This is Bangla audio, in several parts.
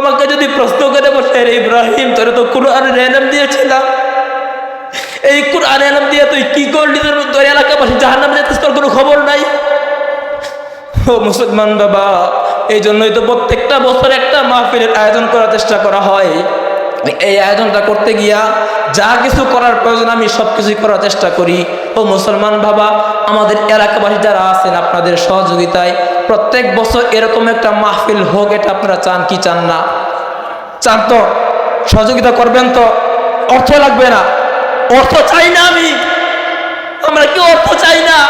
আমাকে যদি প্রশ্ন করে বসে ইব্রাহিম, তোর তো কোরআনের এলাম দিয়েছিলাম। এই কোরআন এলাম দিয়ে তুই কি করলি? তোর এলাকাবাসী জাহান্নাম যেতে, তোর কোনো খবর নাই? ও মুসলমান বাবা এই জন্যই তো প্রত্যেকটা বছর একটা মাহফিলের আয়োজন করার চেষ্টা করা হয়। এই আয়োজনটা করতে গিয়া যা কিছু করার প্রয়োজন, আমি সব কিছুই করার চেষ্টা করি। ও মুসলমান বাবা, আমাদের এলাকাবাসী যারা আছেন, আপনাদের সহযোগিতায় প্রত্যেক বছর এরকম একটা মাহফিল হোক, এটা আপনারা চান কি চান না? চান তো? সহযোগিতা করবেন তো? অর্থ লাগবে না। অর্থ চাই না আমি। আমরা কেউ অর্থ চাই না?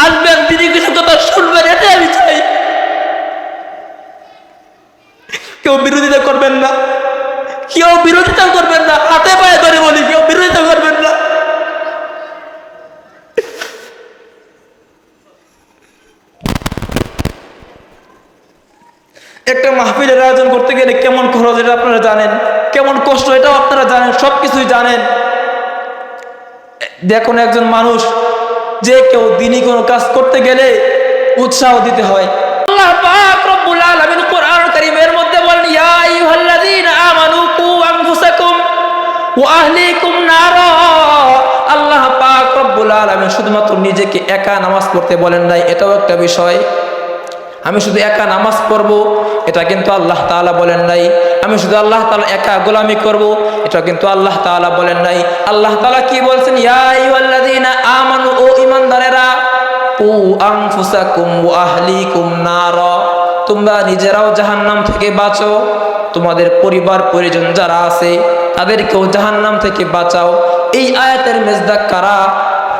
আসবেন তিনি কিছু কথা শুনবেন, এটাই আমি চাই। কেউ বিরোধিতা করবেন না। কেউ বিরোধিতা করবেন না। হাতে পায়ে ধরে বলি, কেউ বিরোধিতা করবেন না। একটা মাহফিলের আয়োজন করতে গেলে কেমন খরচ এটা আপনারা জানেন? কেমন কষ্ট এটাও আপনারা জানেন সব কিছুই জানেন। দেখুন একজন মানুষ, যে কেউ দিনই কোনো কাজ করতে গেলে উৎসাহ দিতে হয়। শুধুমাত্র নিজেকে একা নামাজ পড়তে বলেন নাই, এটাও একটা বিষয়। আমি শুধু একা নামাজ পড়ব, এটা কিন্তু আল্লাহ তাআলা বলেন নাই। আমি শুধু আল্লাহ তালা একা গোলামি করব, এটা কিন্তু আল্লাহ তাআলা বলেন নাই। আল্লাহ তাআলা কি বলছেন? আমানু, ও ঈমানদারেরা উ আনফুসাকুম ওয়া আহলিকুম নার। তোমরা নিজেরাও জাহান্নাম থেকে বাঁচো। তোমাদের পরিবার, পরিজন যারা আছে, তাদেরকেও জাহান্নাম থেকে বাঁচাও। এই আয়াতের মেজদাক কারা?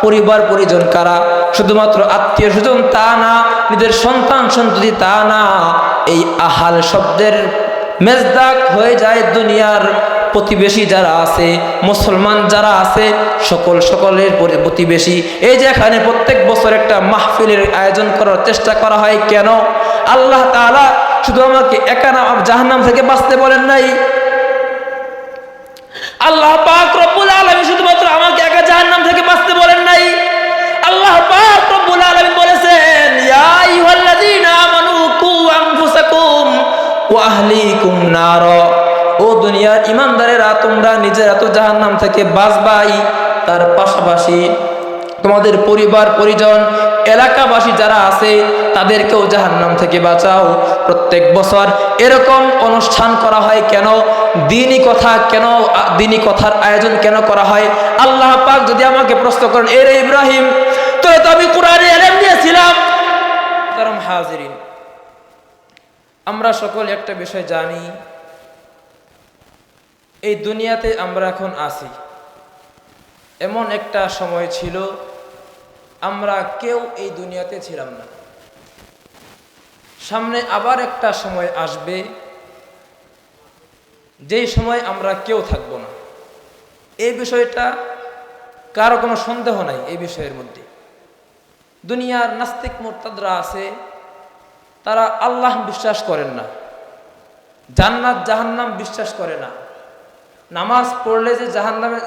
পরিবার, পরিজন কারা? শুধুমাত্র আত্মীয় স্বজন তা না, নিজের সন্তান সন্ততি তা না, এই আহাল শব্দের মেজদাক হয়ে যায় দুনিয়ার প্রতিবেশী যারা আছে, মুসলমান যারা আছে, সকল সকলের পরি- প্রতিবেশী। এই যে এখানে প্রত্যেক বছর একটা মাহফিলের আয়োজন করার চেষ্টা করা হয়, কেন? আল্লাহ তাআলা শুধু আমাকে একা না, জাহান্নাম থেকে বাঁচতে বলেন নাই। আল্লাহ পাক রব্বুল আলামিন শুধুমাত্র আমাকে একা জাহান্নাম থেকে বাঁচতে বলেন নাই। আল্লাহ রব্বুল আলামিন বলেছেন, ইয়া আইয়ুহাল্লাযীনা আমানু কু আনফুসাকুম ওয়া আহলিকুম নার। ও দুনিয়ার ইমানদারেরা তোমরা নিজেরা তো জাহান্নাম থেকে বাঁচবাই। তার পাশাপাশি তোমাদের পরিবার, পরিজন, এলাকাবাসী যারা আছে, তাদেরকেও জাহান্নাম থেকে বাঁচাও। প্রত্যেক বছর এরকম অনুষ্ঠান করা হয় কেন? দিনই কথা কেন? দিনই কথার আয়োজন কেন করা হয়? আল্লাহ পাক যদি আমাকে প্রশ্ন করেন, এর ইব্রাহিম তো আমি কোরআনে এলেম হাজিরিন, আমরা সকল একটা বিষয় জানি, এই দুনিয়াতে আমরা এখন আছি। এমন একটা সময় ছিল, আমরা কেউ এই দুনিয়াতে ছিলাম না। সামনে আবার একটা সময় আসবে, যেই সময় আমরা কেউ থাকব না। এই বিষয়টা কারও কোনো সন্দেহ নাই এই বিষয়ের মধ্যে। দুনিয়ার নাস্তিক মোরতাদরা আছে, তারা আল্লাহ বিশ্বাস করেন না। জান্নাত জাহান্নাম বিশ্বাস করে না। নামাজ পড়লে যে জাহান্নামে,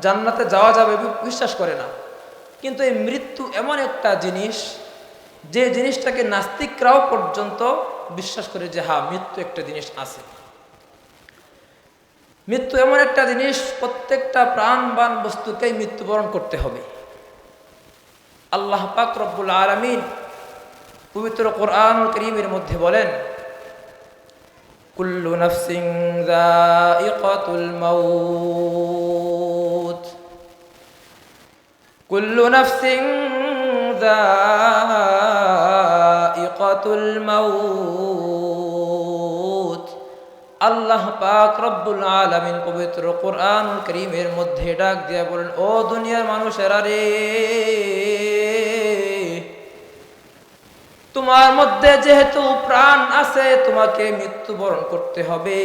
জান্নাতে যাওয়া যাবে বিশ্বাস করে না। কিন্তু এই মৃত্যু এমন একটা জিনিস, যে জিনিসটাকে নাস্তিকরাও পর্যন্ত বিশ্বাস করে যে হ্যাঁ মৃত্যু একটা জিনিস আছে। মৃত্যু এমন একটা জিনিস, প্রত্যেকটা প্রাণবান বস্তুকেই মৃত্যুবরণ করতে হবে। আল্লাহ পাক রব্বুল আলমিন পবিত্র কোরআন করিমের মধ্যে বলেন কুল্লু নফসিং যায়িকাতুল মাউত কুল্লু নফসিং যায়িকাতুল মাউত আল্লাহ পাক রব্বুল আলামিন পবিত্র কোরআনুল করিমের মধ্যে ডাক দিয়া বলেন, ও দুনিয়ার মানুষেরা রে, তোমার মধ্যে যেহেতু প্রাণ আছে, তোমাকে মৃত্যুবরণ করতে হবে।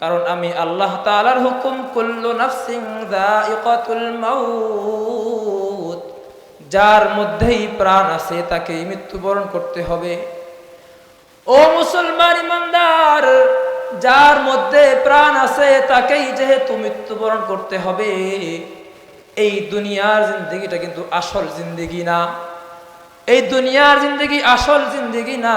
কারণ আমি আল্লাহ তাআলার হুকুম, কুল্লু নাফসিং মাউত, যার মধ্যেই প্রাণ আছে তাকে মৃত্যুবরণ করতে হবে। ও মুসলমান ইমানদার যার মধ্যে প্রাণ আছে, তাকেই যেহেতু মৃত্যুবরণ করতে হবে। এই দুনিয়ার জিন্দগিটা কিন্তু আসল জিন্দগি না। এই দুনিয়ার জিন্দগি আসল জিন্দগি না।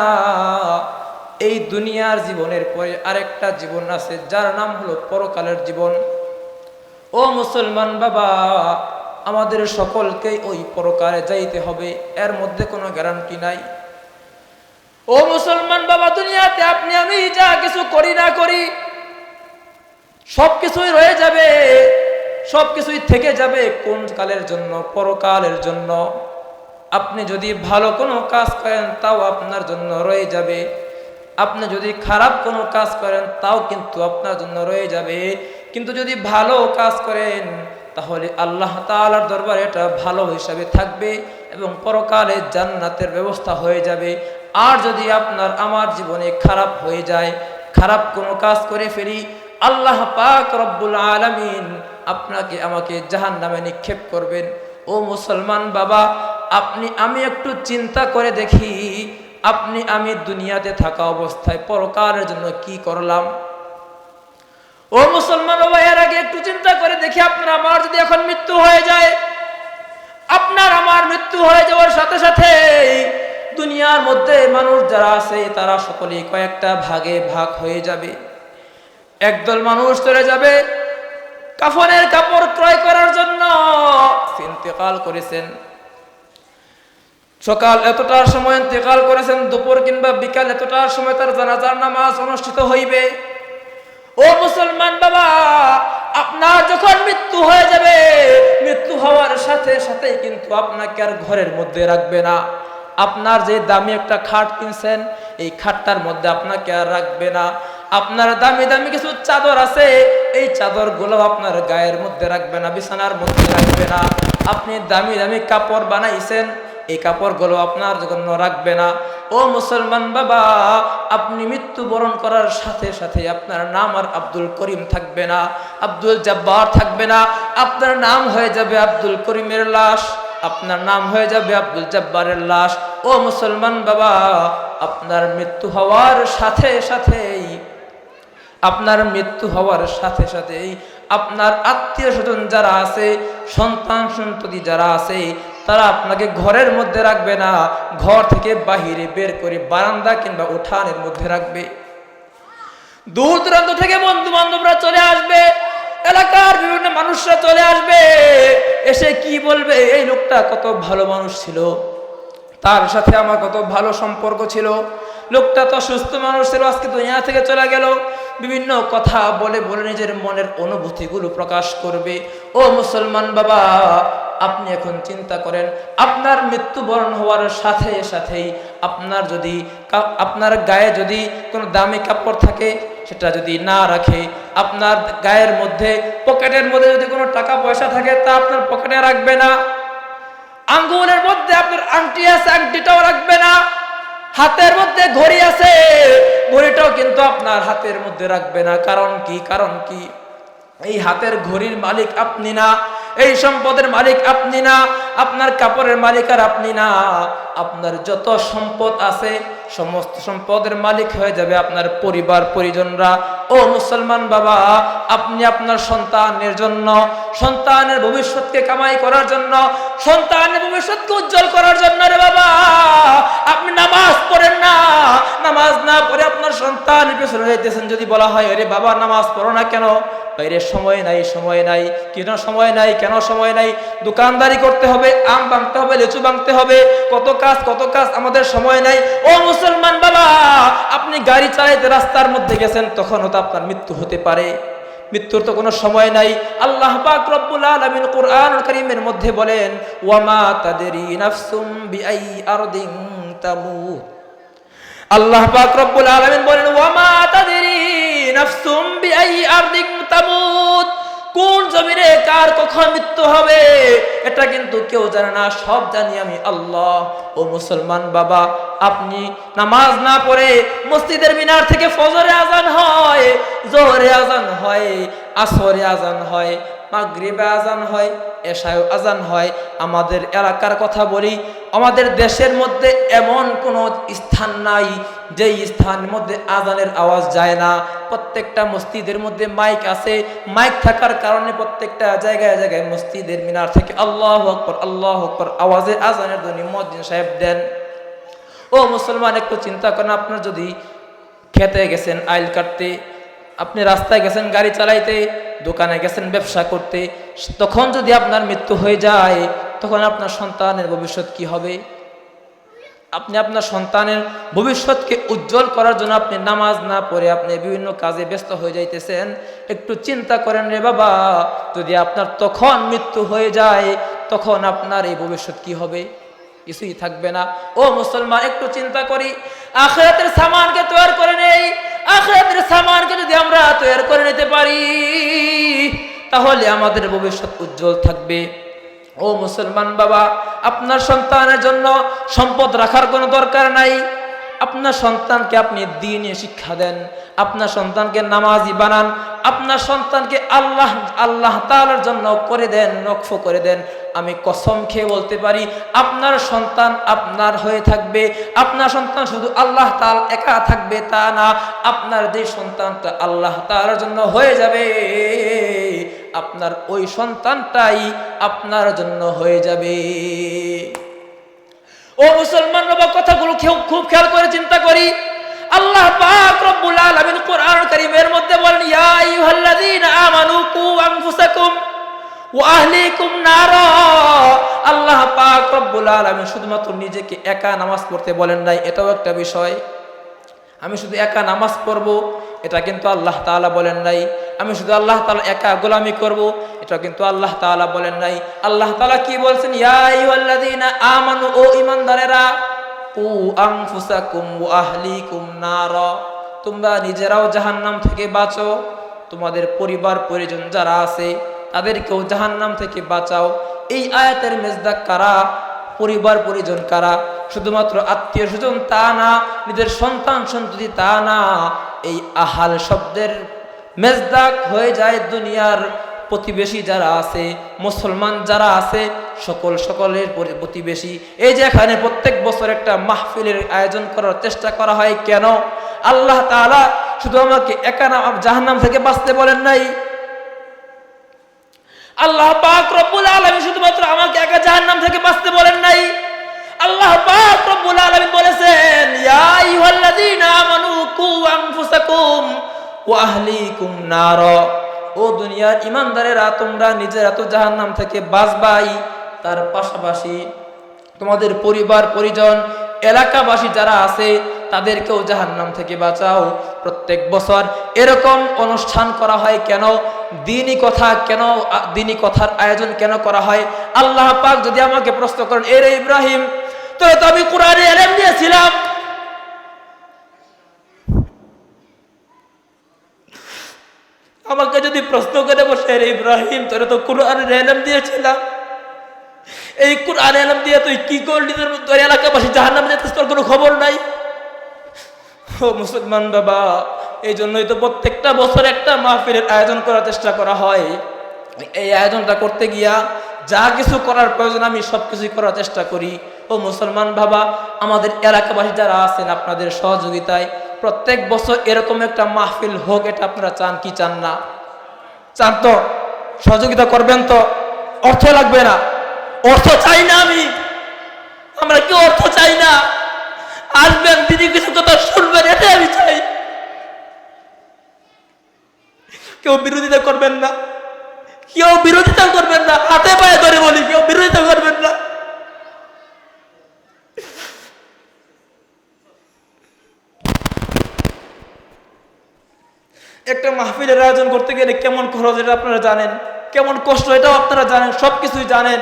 এই দুনিয়ার জীবনের পরে আরেকটা জীবন আছে, যার নাম হলো পরকালের জীবন। ও মুসলমান বাবা, আমাদের সকলকেই ওই পরকালে যাইতে হবে, এর মধ্যে কোনো গ্যারান্টি নাই। ও মুসলমান বাবা, দুনিয়াতে আপনি, আমি যা কিছু করি না করি সব কিছুই রয়ে যাবে সব কিছুই থেকে যাবে কোন কালের জন্য, পরকালের জন্য। আপনি যদি ভালো কোনো কাজ করেন, তাও আপনার জন্য রয়ে যাবে। আপনি যদি খারাপ কোনো কাজ করেন, তাও কিন্তু আপনার জন্য রয়ে যাবে। কিন্তু যদি ভালো কাজ করেন, তাহলে আল্লাহ তাআলার দরবারে এটা ভালো হিসাবে থাকবে এবং পরকালে জান্নাতের ব্যবস্থা হয়ে যাবে। আর যদি আপনার আমার জীবনে খারাপ হয়ে যায়, খারাপ কোনো কাজ করে ফেলি, আল্লাহ পাক রব্বুল আলামিন আপনাকে, আমাকে জাহান নামে নিক্ষেপ করবেন। ও মুসলমান বাবা, আপনি, আমি একটু চিন্তা করে দেখি, আপনি, আমি দুনিয়াতে থাকা অবস্থায় পরকারের জন্য কি করলাম? ও মুসলমান বাবা, এর আগে একটু চিন্তা করে দেখি, আপনার আমার যদি এখন মৃত্যু হয়ে যায়, আপনার আমার মৃত্যু হয়ে যাওয়ার সাথে সাথে দুনিয়ার মধ্যে মানুষ যারা আছে, তারা সকলেই কয়েকটা ভাগে ভাগ হয়ে যাবে। একদল মানুষ চলে যাবে কাফনের কাপড় ক্রয় করার জন্য। ইন্তেকাল করেছেন। সকাল এতটার সময় ইন্তেকাল করেছেন, দুপুর কিংবা বিকাল এতটার সময় তার জানাজার নামাজ অনুষ্ঠিত হইবে। ও মুসলমান বাবা, আপনার যখন মৃত্যু হয়ে যাবে, মৃত্যু হওয়ার সাথে সাথে কিন্তু আপনাকে আর ঘরের মধ্যে রাখবে না। আপনার যে দামি একটা খাট কিনছেন, এই খাটটার মধ্যে আপনাকে আর রাখবে না। আপনার দামি দামি কিছু চাদর আছে, এই চাদরগুলো আপনার গায়ের মধ্যে রাখবে না, বিছানার মধ্যে রাখবে না। আপনি দামি দামি কাপড় বানাইছেন, এই কাপড়গুলো আপনার জন্য রাখবে না। ও মুসলমান বাবা, আপনি মৃত্যুবরণ করার সাথে সাথে আপনার নাম আর আব্দুল করিম থাকবে না, আব্দুল জব্বার থাকবে না। আপনার নাম হয়ে যাবে আব্দুল করিমের লাশ, আপনার নাম হয়ে যাবে আব্দুল জব্বারের লাশ। ও মুসলমান বাবা, আপনার মৃত্যু হওয়ার সাথে সাথেই, আপনার মৃত্যু হওয়ার সাথে সাথেই আপনার আত্মীয় স্বজন যারা আছে, সন্তান সন্ততি যারা আছে, তারা আপনাকে ঘরের মধ্যে রাখবে না, ঘর থেকে বাহিরে বের করে বারান্দা কিংবা উঠানের মধ্যে রাখবে। দূর দূরান্ত থেকে বন্ধু বান্ধবরা চলে আসবে, এলাকার বিভিন্ন মানুষরা চলে আসবে, এসে কি বলবে? এই লোকটা কত ভালো মানুষ ছিল। তার সাথে আমার কত ভালো সম্পর্ক ছিল। লোকটা তো সুস্থ মানুষ ছিল, আজকে দুনিয়া থেকে চলে গেল। বিভিন্ন কথা বলে বলে নিজের মনের অনুভূতিগুলো প্রকাশ করবে। ও মুসলমান বাবা, আপনি এখন চিন্তা করেন, আপনার মৃত্যুবরণ হওয়ার সাথে সাথেই আপনার যদি আপনার গায়ে যদি কোনো দামি কাপড় থাকে, সেটা যদি না রাখে, আপনার গায়ের মধ্যে, পকেটের মধ্যে যদি কোনো টাকা পয়সা থাকে, তা আপনার পকেটে রাখবে না। আঙ্গুলের মধ্যে আপনার আংটি আছে, আংটিটাও রাখবে না। হাতের মধ্যে ঘড়ি আছে, ঘড়িটাও কিন্তু আপনার হাতের মধ্যে রাখবে না। কারণ কি? কারণ কি? এই হাতের ঘড়ির মালিক আপনি না, এই সম্পদের মালিক আপনি না, আপনার কাপড়ের মালিক আর আপনি না। আপনার যত সম্পদ আছে, সমস্ত সম্পদের মালিক হয়ে যাবে আপনার পরিবার, পরিজনরা। ও মুসলমান বাবা, আপনি আপনার সন্তানের জন্য, সন্তানের ভবিষ্যৎকে কামাই করার জন্য, সন্তানের ভবিষ্যৎকে উজ্জ্বল করার জন্য রে বাবা। আপনি নামাজ পড়েন না, নামাজ না পড়ে আপনার সন্তানের পেছনে যাইতেছেন যদি বলা হয়, আরে বাবা, নামাজ পড়ো না কেন? বাইরে সময় নাই সময় নাই। কেন সময় নাই, কেন সময় নাই? দোকানদারি করতে হবে, আম ভাঙতে হবে, লিচু ভাঙতে হবে। কত কাজ কত কাজ আমাদের সময় নাই। ও মুসলমান বাবা, আপনি গাড়ি চালাইতে রাস্তার মধ্যে গেছেন, তখনও তো আপনার মৃত্যু হতে পারে। মৃত্যুর তো কোনো সময় নাই। আল্লাহ পাক রব্বুল আলামিন কুরআন কারীমের মধ্যে বলেন, ওয়ামা তাদরি নাফসুম বিআই আরদিন তামুত। আল্লাহ পাক রব্বুল আলামিন বলেন, ওয়ামা তাদরি নাফসুম বিআই আরদিক তামুত কোন জমিনে কার কখন মৃত্যু হবে, এটা কিন্তু কেউ জানে না, সব জানি আমি আল্লাহ। ও মুসলমান বাবা, আপনি নামাজ না পড়ে মসজিদের মিনার থেকে ফজরে আজান হয়, জোহরে আজান হয়, আসরে আজান হয় মাগরিবে আজান হয় এশায় আজান হয়, আমাদের এলাকার কথা বলি, আমাদের দেশের মধ্যে এমন কোনো স্থান নাই, যেই স্থানের মধ্যে আজানের আওয়াজ যায় না। প্রত্যেকটা মসজিদের মধ্যে মাইক আছে, মাইক থাকার কারণে প্রত্যেকটা জায়গায় জায়গায় মসজিদের মিনার থেকে। আল্লাহ আকবর আল্লাহ আকবর, আওয়াজে আজানের ধ্বনি মসজিদ সাহেব দেন। ও মুসলমান, একটু চিন্তা করেন, আপনার যদি খেতে গেছেন, আইল কাটতে আপনি রাস্তায় গেছেন গাড়ি চালাইতে, দোকানে গেছেন ব্যবসা করতে, তখন যদি আপনার মৃত্যু হয়ে যায়, তখন আপনার সন্তানের ভবিষ্যৎ কি হবে? আপনি আপনার সন্তানের ভবিষ্যৎকে উজ্জ্বল করার জন্য আপনি নামাজ না পড়ে আপনি বিভিন্ন কাজে ব্যস্ত হয়ে যাইতেছেন, একটু চিন্তা করেন রে বাবা, যদি আপনার তখন মৃত্যু হয়ে যায়, তখন আপনার এই ভবিষ্যৎ কি হবে? কিছুই থাকবে না। ও মুসলমান, একটু চিন্তা করি, আখেরাতের সামানকে তৈরি করে নেই আখেরাতের সামানকে যদি আমরা তৈরি করে নিতে পারি, তাহলে আমাদের ভবিষ্যৎ উজ্জ্বল থাকবে। ও মুসলমান বাবা, আপনার সন্তানের জন্য সম্পদ রাখার কোনো দরকার নাই। আপনার সন্তানকে আপনি দিনে শিক্ষা দেন, আপনার সন্তানকে নামাজি বানান, আপনার সন্তানকে আল্লাহ আল্লাহ তাআলার জন্য করে দেন, নকফ করে দেন। আমি কসম খেয়ে বলতে পারি, আপনার সন্তান আপনার হয়ে থাকবে, আপনার সন্তান শুধু আল্লাহ তাল একা থাকবে তা না, আপনার যে সন্তানটা আল্লাহ তাআলার জন্য হয়ে যাবে, আপনার ওই সন্তানটাই আপনার জন্য হয়ে যাবে। ও মুসলমান বাবা কথাগুলো খুব খেয়াল করে চিন্তা করি। আল্লাহ পাক রব্বুল আলামিন কোরআন কারীমের মধ্যে বলেন, ইয়া আইয়ুহাল্লাযীনা আমানু কু আনফুসাকুম ওয়া আহলিকুম নারা। আল্লাহ পাক রব্বুল আলামিন শুধুমাত্র নিজেকে একা নামাজ পড়তে বলেন নাই, এটাও একটা বিষয়। আমি শুধু একা নামাজ পড়ব, এটা কিন্তু আল্লাহ তাআলা বলেন নাই। আমি শুধু আল্লাহ তালা একা গোলামি করব, এটা কিন্তু আল্লাহ তালা বলেন নাই। আল্লাহ তাআলা কি বলছেন? আমানু, ও ঈমানদারেরা, কু আনফুসাকুম ওয়া আহলিকুম নারা, তোমরা নিজেরাও জাহান্নাম থেকে বাঁচো। তোমাদের পরিবার, পরিজন যারা আছে, তাদেরকেও জাহান্নাম থেকে বাঁচাও। এই আয়াতের মেজদাক কারা? পরিবার, পরিজন কারা? শুধুমাত্র আত্মীয় স্বজন তা না, নিজের সন্তান সন্ততি তা না, এই আহাল শব্দের মেজদাক হয়ে যায় দুনিয়ার প্রতিবেশী যারা আছে, মুসলমান যারা আছে, সকল সকলের প্রতিবেশী। এই যে এখানে প্রত্যেক বছর একটা মাহফিলের আয়োজন করার চেষ্টা করা হয়, কেন? আল্লাহ তাআলা শুধু আমাকে একা নাম জাহান্নাম থেকে বাঁচতে বলেন নাই। আল্লাহ পাক রব্বুল আলামিন শুধুমাত্র আমাকে একা জাহান্নাম থেকে বাঁচতে বলেন নাই। আল্লাহ পাক রব্বুল আলামিন বলেছেন, ইয়া আইয়ুহাল্লাযীনা আমানু কু আনফুসাকুম ওয়া আহলিকুম নার। ও দুনিয়ার ইমানদারেরা, তোমরা নিজেরা তো জাহান্নাম থেকে বাঁচবাই। তার পাশাপাশি তোমাদের পরিবার, পরিজন, এলাকাবাসী যারা আছে, তাদেরকেও জাহান্নাম থেকে বাঁচাও। প্রত্যেক বছর এরকম অনুষ্ঠান করা হয় কেন? দিনই কথা কেন? দিনই কথার আয়োজন কেন করা হয়? আল্লাহ পাক যদি আমাকে প্রশ্ন করেন, এরে ইব্রাহিম তো আমি কোরআনে এলেম দিয়েছিলাম আমাকে যদি প্রশ্ন করে বসে রে ইব্রাহিম, তোরা তো কোরআনের এলেম দিয়েছিলাম। এই কোরআন এলাম দিয়ে তুই কি করলি? তোর এলাকাবাসী জাহার নামে যেতে তোর কোনো খবর নাই? ও মুসলমান বাবা, এই জন্যই তো প্রত্যেকটা বছর একটা মাহফিলের আয়োজন করার চেষ্টা করা হয়। এই আয়োজনটা করতে গিয়া যা কিছু করার প্রয়োজন, আমি সব কিছুই করার চেষ্টা করি। ও মুসলমান বাবা, আমাদের এলাকাবাসী যারা আছেন, আপনাদের সহযোগিতায় প্রত্যেক বছর এরকম একটা মাহফিল হোক, এটা আপনারা চান কি চান না? চান তো সহযোগিতা করবেন তো? অর্থ লাগবে না। অর্থ চাই না আমি। আমরা কি অর্থ চাই না? আসবেন, দিদি কিছু কথা শুনবেন, এটাই আমি চাই। কেউ বিরোধিতা করবেন না। কেউ বিরোধিতা করবেন না। হাতে পায়ে ধরে বলি, কেউ বিরোধিতা করবেন না। একটা মাহফিলের আয়োজন করতে গেলে কেমন খরচ এটা আপনারা জানেন? কেমন কষ্ট এটাও আপনারা জানেন সব কিছুই জানেন।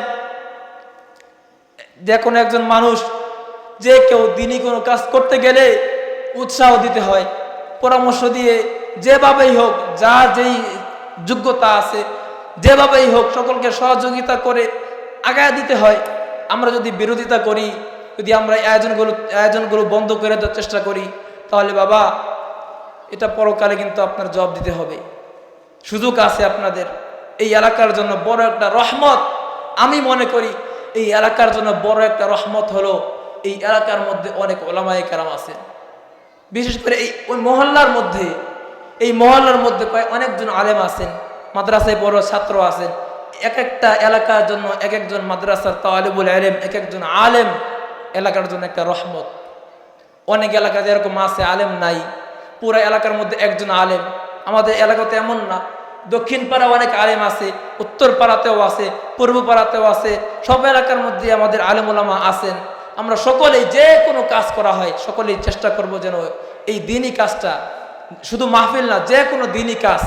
দেখুন একজন মানুষ, যে কেউ দিনই কোনো কাজ করতে গেলে উৎসাহ দিতে হয়, পরামর্শ দিয়ে যেভাবেই হোক, যা যেই যোগ্যতা আছে, যেভাবেই হোক, সকলকে সহযোগিতা করে আগায় দিতে হয়। আমরা যদি বিরোধিতা করি, যদি আমরা আয়োজনগুলো আয়োজনগুলো বন্ধ করে দেওয়ার চেষ্টা করি, তাহলে বাবা এটা পরকালে কিন্তু আপনার জবাব দিতে হবে। সুযোগ আছে আপনাদের। এই এলাকার জন্য বড় একটা রহমত। আমি মনে করি এই এলাকার জন্য বড় একটা রহমত হলো এই এলাকার মধ্যে অনেক ওলামায়ে কারাম আছে বিশেষ করে এই ওই মহল্লার মধ্যে, এই মহল্লার মধ্যে প্রায় অনেকজন আলেম আছেন, মাদ্রাসায় বড় ছাত্র আছেন। এক একটা এলাকার জন্য এক একজন মাদ্রাসার তালেবুল আলেম এক একজন আলেম এলাকার জন্য একটা রহমত। অনেক এলাকা যেরকম আছে আলেম নাই। পুরা এলাকার মধ্যে একজন আলেম। আমাদের এলাকাতে এমন না। দক্ষিণ পাড়া অনেক আলেম আছে, উত্তর পাড়াতেও আছে, পূর্ব পাড়াতেও আছে। সব এলাকার মধ্যে আমাদের আলেম ওলামা আছেন। আমরা সকলেই যে কোনো কাজ করা হয়, সকলেই চেষ্টা করব যেন এই দিনই কাজটা শুধু মাহফিল না, যে কোনো দিনই কাজ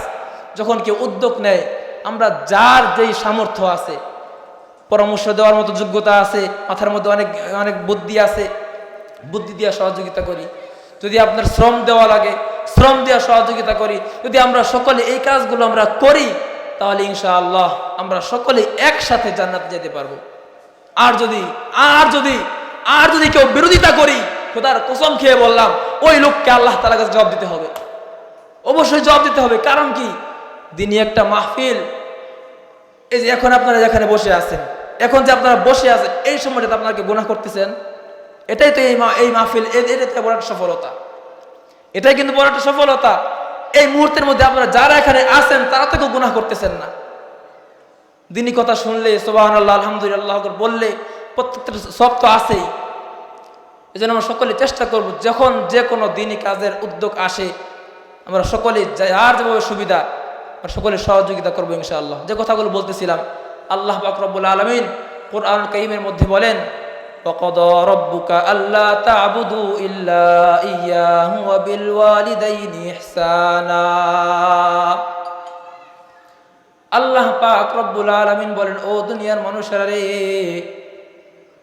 যখন কেউ উদ্যোগ নেয়, আমরা যার যেই সামর্থ্য আছে, পরামর্শ দেওয়ার মতো যোগ্যতা আছে, মাথার মধ্যে অনেক অনেক বুদ্ধি আছে, বুদ্ধি দিয়ে সহযোগিতা করি। যদি আপনার শ্রম দেওয়া লাগে, শ্রম দেওয়া সহযোগিতা করি, যদি আমরা সকলে এই কাজগুলো আমরা করি, তাহলে ইনশাআল্লাহ আমরা সকলে একসাথে জান্নাতে যেতে পারব। আর যদি আর যদি আর যদি কেউ বিরোধিতা করি, খোদার কসম খেয়ে বললাম, ওই লোককে আল্লাহ তালা কাছে জবাব দিতে হবে। অবশ্যই জবাব দিতে হবে, কারণ কি? দিনই একটা মাহফিল। এই যে এখন আপনারা যেখানে বসে আছেন, এখন যে আপনারা বসে আছেন, এই সময়টাতে আপনাকে গুণা করতেছেন? এটাই তো এই এই মাহফিল, এ- এটাই তো বড় একটা সফলতা। এটাই কিন্তু বড় একটা সফলতা। এই মুহূর্তের মধ্যে আপনারা যারা এখানে আছেন, তারা তো কেউ করতেছেন না। দিনই কথা শুনলে সোবাহান আল্লাহ আলহামদুলিল্লাহ বললে, প্রত্যেকটা সব তো আছেই। এই জন্য আমরা সকলে চেষ্টা করব, যখন যে কোনো দিনই কাজের উদ্যোগ আসে, আমরা সকলে যার যেভাবে সুবিধা, আমরা সকলে সহযোগিতা করব ইনশাআল্লাহ। যে কথাগুলো বলতেছিলাম, আল্লাহ বাকরবুল আলমিন কোরআন কাইমের মধ্যে বলেন وقضى ربك ألا تعبدوا إلا إياه وبالوالدين إحسانا আল্লাহ পাক রব্বুল আলমিন বলেন ও দুনিয়ার মানুষেরা রে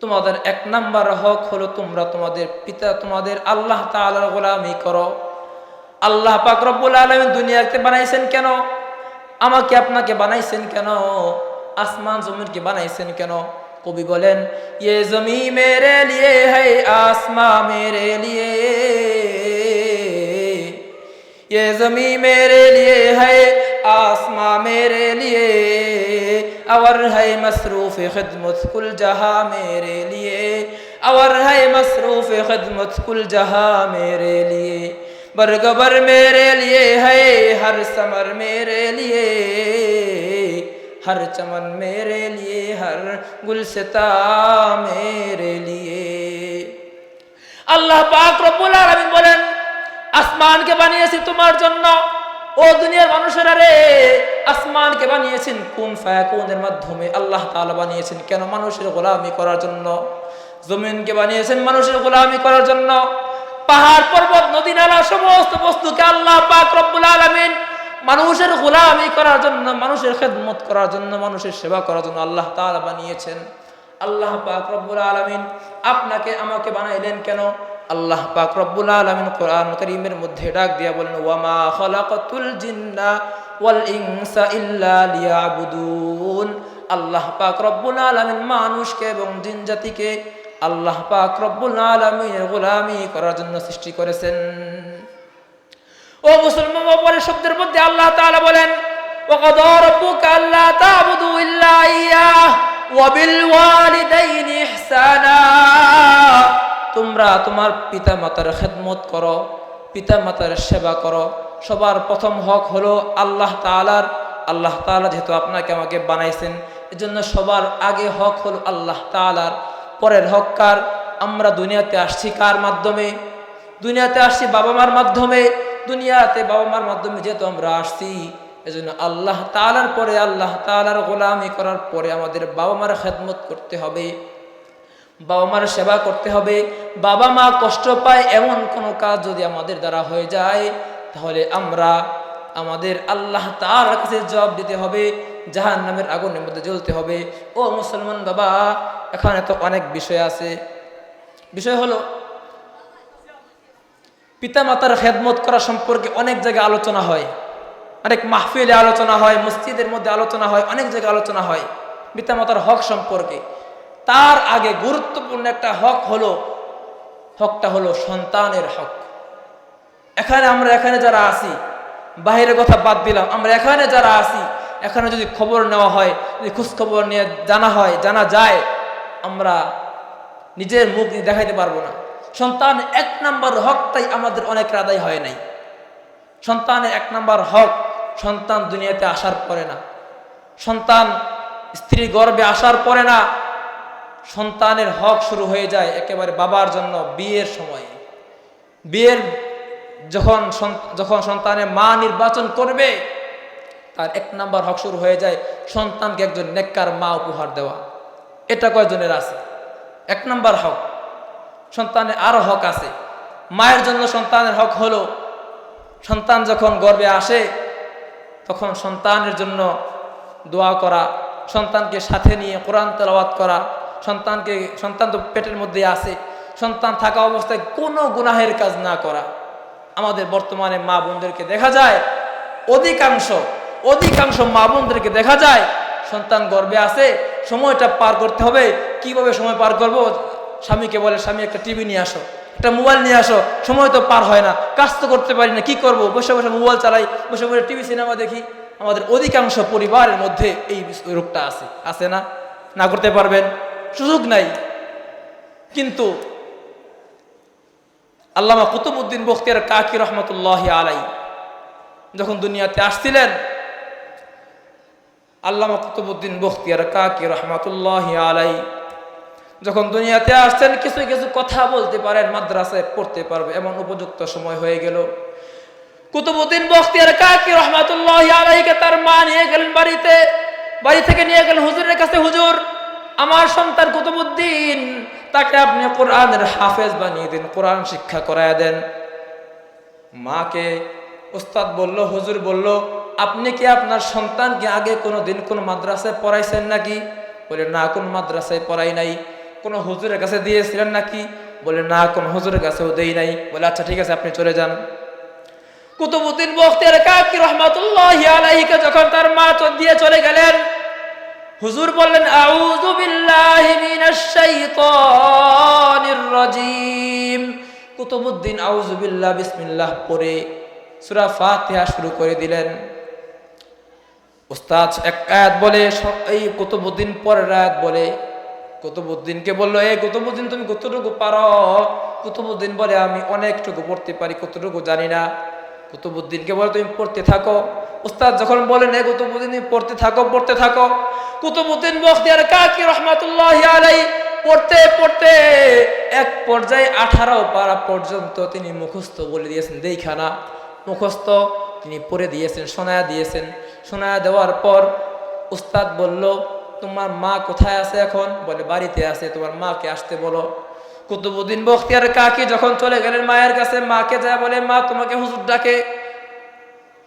তোমাদের এক নাম্বার হক হলো তোমরা তোমাদের পিতা তোমাদের আল্লাহ তাআলার গোলামি করো আল্লাহ পাক রব্বুল আলমিন দুনিয়াতে বানাইছেন কেন আমাকে আপনাকে বানাইছেন কেন আসমান জমিনকে বানাইছেন কেন کبھی بولیں یہ زمین میرے لیے ہے، آسماں میرے لیے۔ یہ زمین میرے لیے ہے، آسماں میرے لیے۔ اور ہے مصروف خدمت کل جہاں میرے لیے۔ اور ہے مصروف خدمت کل جہاں میرے لیے۔ برگبر میرے لیے ہے، ہر سمر میرے لیے۔ हर चमन मेरे लिए हर गुलसिता मेरे लिए আল্লাহ পাক রব্বুল আলামিন বলেন আসমানকে বানিয়েছি তোমার জন্য ও দুনিয়ার মানুষেরা রে আসমানকে বানিয়েছেন কোন ফায়াকুনের মাধ্যমে আল্লাহ তাআলা বানিয়েছেন কেন মানুষের গোলামি করার জন্য জমিনকে বানিয়েছেন মানুষের গোলামি করার জন্য পাহাড় পর্বত নদী নালা সমস্ত বস্তুকে আল্লাহ পাক রব্বুল আলামিন মানুষের গোলামি করার জন্য, মানুষের খেদমত করার জন্য, মানুষের সেবা করার জন্য আল্লাহ তাআলা বানিয়েছেন। আল্লাহ পাক রব্বুল আলামিন আপনাকে আমাকে বানাইলেন কেন? আল্লাহ পাক রব্বুল আলামিন কোরআন কারীমের মধ্যে ডাক দিয়া বলেন ওয়ামা খালাকাতুল জিন্না ওয়াল ইনসা ইল্লা লিয়াবুদুন। আল্লাহ পাক রব্বুল আলামিন মানুষকে এবং জিন জাতিকে আল্লাহ পাক রব্বুল আলামিনের গোলামি করার জন্য সৃষ্টি করেছেন। ও মুসলমান পরের শব্দের মধ্যে আল্লাহ তাআলা বলেন وقضى ربك ألا تعبدوا إلا إياه وبالوالدين إحسانا তোমরা তোমার পিতা মাতার খেদমত করো পিতা মাতার সেবা করো সবার প্রথম হক হলো আল্লাহ তাআলার আল্লাহ তাআলা যেহেতু আপনাকে আমাকে বানাইছেন এজন্য সবার আগে হক হলো আল্লাহ তাআলার পরের হক কার আমরা দুনিয়াতে আসছি কার মাধ্যমে দুনিয়াতে আসছি বাবা মার মাধ্যমে দুনিয়াতে বাবা মার মাধ্যমে যেহেতু আমরা আসছি, এজন্য আল্লাহ তালার পরে, আল্লাহ তালার গোলামি করার পরে আমাদের বাবা মার খেদমত করতে হবে, বাবা মার সেবা করতে হবে। বাবা মা কষ্ট পায় এমন কোনো কাজ যদি আমাদের দ্বারা হয়ে যায়, তাহলে আমরা আমাদের আল্লাহ তার কাছে জবাব দিতে হবে জাহান নামের আগুনের মধ্যে জ্বলতে হবে। ও মুসলমান বাবা, এখানে তো অনেক বিষয় আছে। বিষয় হলো পিতা মাতার খেদমত করা সম্পর্কে অনেক জায়গায় আলোচনা হয়। অনেক মাহফিলে আলোচনা হয়, মসজিদের মধ্যে আলোচনা হয়, অনেক জায়গায় আলোচনা হয় পিতা মাতার হক সম্পর্কে। তার আগে গুরুত্বপূর্ণ একটা হক হলো, হকটা হলো সন্তানের হক। এখানে আমরা, এখানে যারা আছি বাহিরের কথা বাদ দিলাম, আমরা এখানে যারা আছি, এখানে যদি খবর নেওয়া হয়, যদি খোঁজখবর নিয়ে জানা হয়, জানা যায়, আমরা নিজের মুখ দেখাইতে পারব না। সন্তান এক নাম্বার হকটাই আমাদের অনেকের আদায় হয় নাই। সন্তানের এক নাম্বার হক সন্তান দুনিয়াতে আসার পরে না। সন্তান স্ত্রী গর্বে আসার পরে না। সন্তানের হক শুরু হয়ে যায় একেবারে বাবার জন্য বিয়ের সময়। বিয়ের যখন যখন সন্তানের মা নির্বাচন করবে, তার এক নাম্বার হক শুরু হয়ে যায় সন্তানকে একজন নেককার মা উপহার দেওয়া। এটা কয়জনের আছে? এক নাম্বার হক সন্তানের আরও হক আছে। মায়ের জন্য সন্তানের হক হলো, সন্তান যখন গর্বে আসে, তখন সন্তানের জন্য দোয়া করা, সন্তানকে সাথে নিয়ে কোরআন তেলাওয়াত করা, সন্তানকে, সন্তান তো পেটের মধ্যে আছে, সন্তান থাকা অবস্থায় কোনো গুনাহের কাজ না করা। আমাদের বর্তমানে মা বোনদেরকে দেখা যায়, অধিকাংশ অধিকাংশ মা বোনদেরকে দেখা যায়, সন্তান গর্বে আছে, সময়টা পার করতে হবে। কীভাবে সময় পার করব? স্বামীকে বলে, স্বামী, একটা টিভি নিয়ে আসো, একটা মোবাইল নিয়ে আসো, সময় তো পার হয় না, কাজ তো করতে পারি না, কি করব? বসে বসে মোবাইল চালাই, বসে বসে টিভি, সিনেমা দেখি। আমাদের অধিকাংশ পরিবারের মধ্যে এই রোগটা আছে। আছে না? না করতে পারবেন? সুযোগ নাই। কিন্তু আল্লামা কুতুবুদ্দিন বখতিয়ার কাকি রহমতুল্লাহ আলাই যখন দুনিয়াতে আসছিলেন, আল্লামা কুতুবুদ্দিন বখতিয়ার কাকি রহমতুল্লাহ আলাই যখন দুনিয়াতে আসছেন, কিছু কিছু কথা বলতে পারেন, মাদ্রাসায় পড়তে পারবে, এমন উপযুক্ত সময় হয়ে গেল। কুতুবুদ্দিন বখতিয়ার কাকি রহমতুল্লাহ আলাইকে তার মা নিয়ে গেলেন বাড়িতে। বাড়ি থেকে নিয়ে গেলেন হুজুরের কাছে, হুজুর, আমার সন্তান কুতুবুদ্দিন তাকে আপনি কোরআনের হাফেজ বানিয়ে দিন, কোরআন শিক্ষা করায় দেন। মাকে ওস্তাদ বলল, হুজুর বলল, আপনি কি আপনার সন্তানকে আগে কোনো দিন কোনো মাদ্রাসায় পড়াইছেন নাকি? বলে, না, কোন মাদ্রাসায় পড়াই নাই। কোনো হুজুরের কাছে দিয়েছিলেন নাকি? বলে, না, কোন হুজুরের কাছেও দেই নাই। বলে আচ্ছা ঠিক আছে, আপনি চলে যান। কুতুবুদ্দিন বখতিয়ার কাকি রহমাতুল্লাহ আলাইহিকে যখন তার মা দিয়ে চলে গেলেন, হুজুর বললেন, আউযু বিল্লাহি মিনাশ শাইতানির রাজিম কুতুবুদ্দিন আউযু বিল্লাহ, বিসমিল্লাহ পড়ে সূরা ফাতিহা শুরু করে দিলেন। উস্তাদ, এক আয়াত বলে এই কুতুবুদ্দিন পরের আয়াত বলে কুতুবুদ্দিনকে বলল এই কুতুবুদ্দিন, তুমি কতটুকু পারো? কুতুবুদ্দিন বলে, আমি অনেকটুকু পড়তে পারি, কতটুকু জানি না। কুতুবুদ্দিনকে বলে, তুমি পড়তে থাকো। উস্তাদ যখন বলেন এই কুতুবুদ্দিন, তুমি পড়তে থাকো পড়তে থাকো। কুতুবুদ্দিন বখতিয়ার কাকি রহমাতুল্লাহ আলাই পড়তে পড়তে এক পর্যায়ে আঠারো পারা পর্যন্ত তিনি মুখস্থ বলে দিয়েছেন দেইখানা মুখস্থ তিনি পড়ে দিয়েছেন, শোনায়া দিয়েছেন। শোনায়া দেওয়ার পর উস্তাদ বলল তোমার মা কোথায় আছে এখন? বলে, বাড়িতে আছে, তোমার মাকে আসতে বলো। কুতুবুদ্দিন বখতিয়ার কাকি যখন চলে গেলেন মায়ের কাছে, মাকে যায় বলে, মা, তোমাকে হুজুর ডাকে।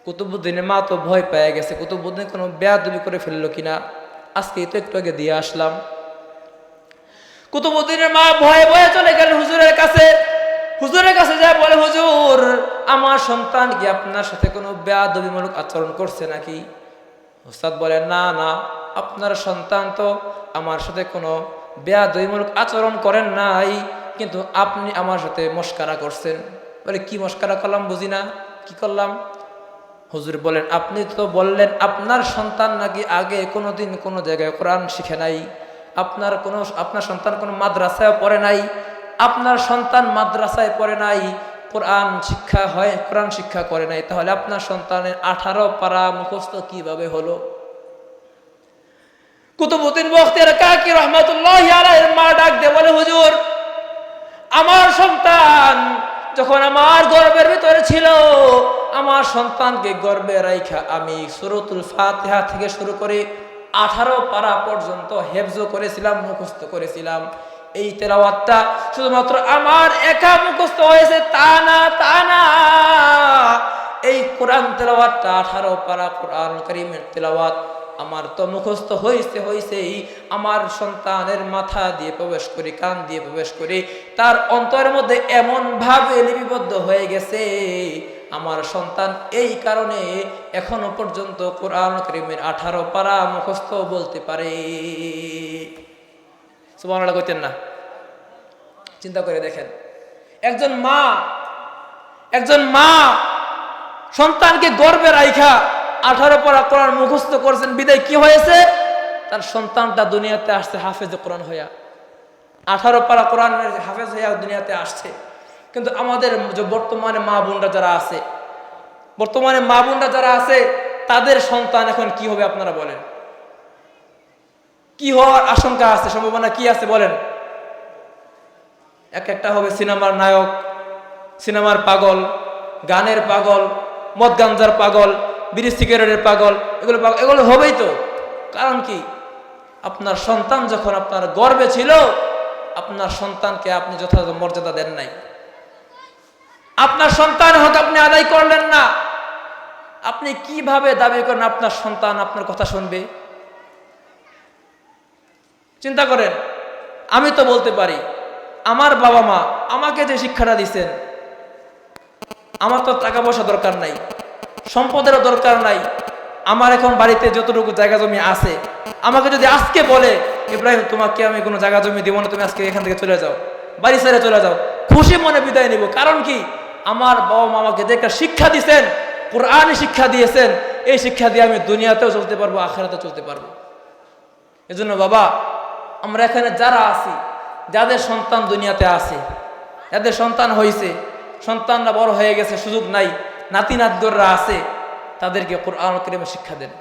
কুতুবুদ্দিনের মা তো ভয় পেয়ে গেছে। কুতুবুদ্দিন কোনো বেয়াদবি করে ফেলল কিনা? আজকে তো একটু আগে দিয়ে আসলাম। কুতুবুদ্দিনের মা ভয়ে ভয়ে চলে গেলেন হুজুরের কাছে। হুজুরের কাছে যায় বলে, হুজুর, আমার সন্তান কি আপনার সাথে কোনো বেয়াদবিমূলক আচরণ করছে নাকি? উস্তাদ বলে, না না। আপনার সন্তান তো আমার সাথে কোনো বেয়াদবিমূলক আচরণ করেন নাই, কিন্তু আপনি আমার সাথে মস্কারা করছেন। বলে, কি মস্কারা করলাম বুঝি না, কি করলাম? হুজুর বলেন, আপনি তো বললেন আপনার সন্তান নাকি আগে কোনো দিন কোনো জায়গায় কোরআন শিখে নাই, আপনার কোনো, আপনার সন্তান কোনো মাদ্রাসায় পড়ে নাই, আপনার সন্তান মাদ্রাসায় পড়ে নাই, কোরআন শিক্ষা হয়, কোরআন শিক্ষা করে নাই, তাহলে আপনার সন্তানের আঠারো পারা মুখস্থ কীভাবে হলো? কুতুবুদ্দিন বখতিয়ার কাকি রহমাতুল্লাহ আলাইহির মা ডাক দে বলে, হুজুর, আমার সন্তান যখন আমার গর্বের ভিতরে ছিল, আমার সন্তানকে গর্বে রাইখা আমি সুরতুল ফাতিহা থেকে শুরু করে আঠারো পারা পর্যন্ত হেফজ করেছিলাম, মুখস্থ করেছিলাম। এই তেলাওয়াতটা শুধুমাত্র আমার একা মুখস্থ হয়েছে, তা না তা না। এই কোরআন তেলাওয়াতটা আঠারো পারা কোরআন করিমের তেলাওয়াত। আমার তো মুখস্থ হয়েছে হয়েছেই আমার সন্তানের মাথা দিয়ে প্রবেশ করি, কান দিয়ে প্রবেশ করি। তার অন্তরের মধ্যে এমন ভাবে লিপিবদ্ধ হয়ে গেছে। আমার সন্তান এই কারণে এখনও পর্যন্ত কোরআন করিমের আঠারো পারা মুখস্থ বলতে পারে। সুবহানাল্লাহ কইতেন না? চিন্তা করে দেখেন। একজন মা একজন মা সন্তানকে গর্বে রাইখা আঠারো পরা কোরআন মুখস্থ করেছেন, বিদায় কি হয়েছে? তার সন্তানটা দুনিয়াতে আসছে, হাফেজে কোরআন হইয়া। আঠারো পারা কোরআন হাফেজ হইয়া দুনিয়াতে আসছে। কিন্তু আমাদের যে বর্তমানে মা বোনরা যারা আছে, বর্তমানে মা বোনরা যারা আছে, তাদের সন্তান এখন কি হবে আপনারা বলেন? কি হওয়ার আশঙ্কা আছে, সম্ভাবনা কি আছে বলেন? এক একটা হবে সিনেমার নায়ক, সিনেমার পাগল, গানের পাগল, মদ গাঞ্জার পাগল বিড়ি, সিগারেটের পাগল, এগুলো পাগল, এগুলো হবেই তো। কারণ কি? আপনার সন্তান যখন আপনার গর্বে ছিল, আপনার সন্তানকে আপনি যথাযথ মর্যাদা দেন নাই। আপনার সন্তান হক আপনি আদায় করলেন না। আপনি কীভাবে দাবি করেন আপনার সন্তান আপনার কথা শুনবে? চিন্তা করেন, আমি তো বলতে পারি, আমার বাবা মা আমাকে যে শিক্ষাটা দিচ্ছেন আমার তো টাকা পয়সা দরকার নাই। সম্পদেরও দরকার নাই। আমার এখন বাড়িতে যতটুকু জায়গা জমি আছে, আমাকে যদি আজকে বলে, ইব্রাহিম, তোমাকে আমি কোনো জায়গা জমি দিব না, তুমি আজকে এখান থেকে চলে যাও, বাড়ি ছেড়ে চলে যাও। খুশি মনে বিদায় নিব। কারণ কি? আমার বাবা মা আমাকে যে একটা শিক্ষা দিয়েছেন, কোরআনই শিক্ষা দিয়েছেন, এই শিক্ষা দিয়ে আমি দুনিয়াতেও চলতে পারব, আখেরাতেও চলতে পারব। এজন্য বাবা, আমরা এখানে যারা আছি, যাদের সন্তান দুনিয়াতে আছে, যাদের সন্তান হয়েছে সন্তানরা বড় হয়ে গেছে, সুযোগ নাই। নাতি নাতগররা আছে, তাদেরকে কোরআন করিমে শিক্ষা দেন।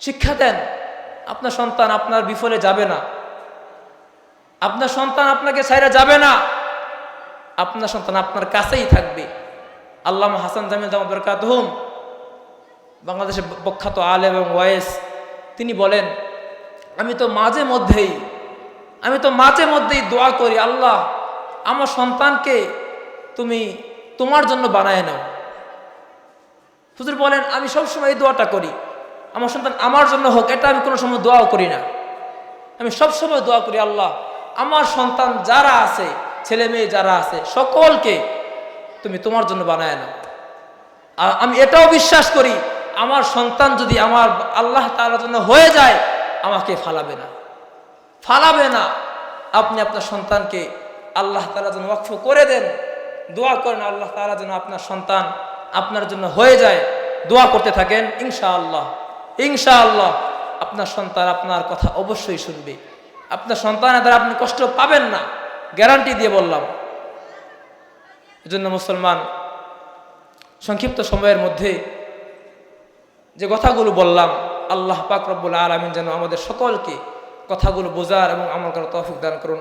শিক্ষা দেন, আপনার সন্তান আপনার বিফলে যাবে না। আপনার সন্তান আপনাকে ছাইরা যাবে না। আপনার সন্তান আপনার কাছেই থাকবে। আল্লামা হাসান জামিল জামা বরকাতহুম বাংলাদেশের প্রখ্যাত আলেম এবং ওয়েস তিনি বলেন, আমি তো মাঝে মধ্যেই, আমি তো মাঝে মধ্যেই দোয়া করি, আল্লাহ, আমার সন্তানকে তুমি তোমার জন্য বানায় নাও। হুজুর বলেন, আমি সবসময় এই দোয়াটা করি। আমার সন্তান আমার জন্য হোক, এটা আমি কোনো সময় দোয়াও করি না। আমি সবসময় দোয়া করি, আল্লাহ, আমার সন্তান যারা আছে, ছেলে মেয়ে যারা আছে, সকলকে তুমি তোমার জন্য বানায় নাও। আর আমি এটাও বিশ্বাস করি, আমার সন্তান যদি আমার আল্লাহ তাআলার জন্য হয়ে যায়, আমাকে ফালাবে না। ফালাবে না। আপনি আপনার সন্তানকে আল্লাহ তাআলা যেন ওয়াকফ করে দেন। দোয়া করেন, আল্লাহ তাআলা যেন আপনার সন্তান আপনার জন্য হয়ে যায়, দোয়া করতে থাকেন, ইনশাআল্লাহ। ইনশাআল্লাহ, আপনার সন্তান আপনার কথা অবশ্যই শুনবে। আপনার সন্তানের দ্বারা আপনি কষ্ট পাবেন না, গ্যারান্টি দিয়ে বললাম। এজন্য মুসলমান, সংক্ষিপ্ত সময়ের মধ্যে যে কথাগুলো বললাম, আল্লাহ পাক রব্বুল আলমিন যেন আমাদের সকলকে কথাগুলো বোঝার এবং আমার তৌফিক দান করুন।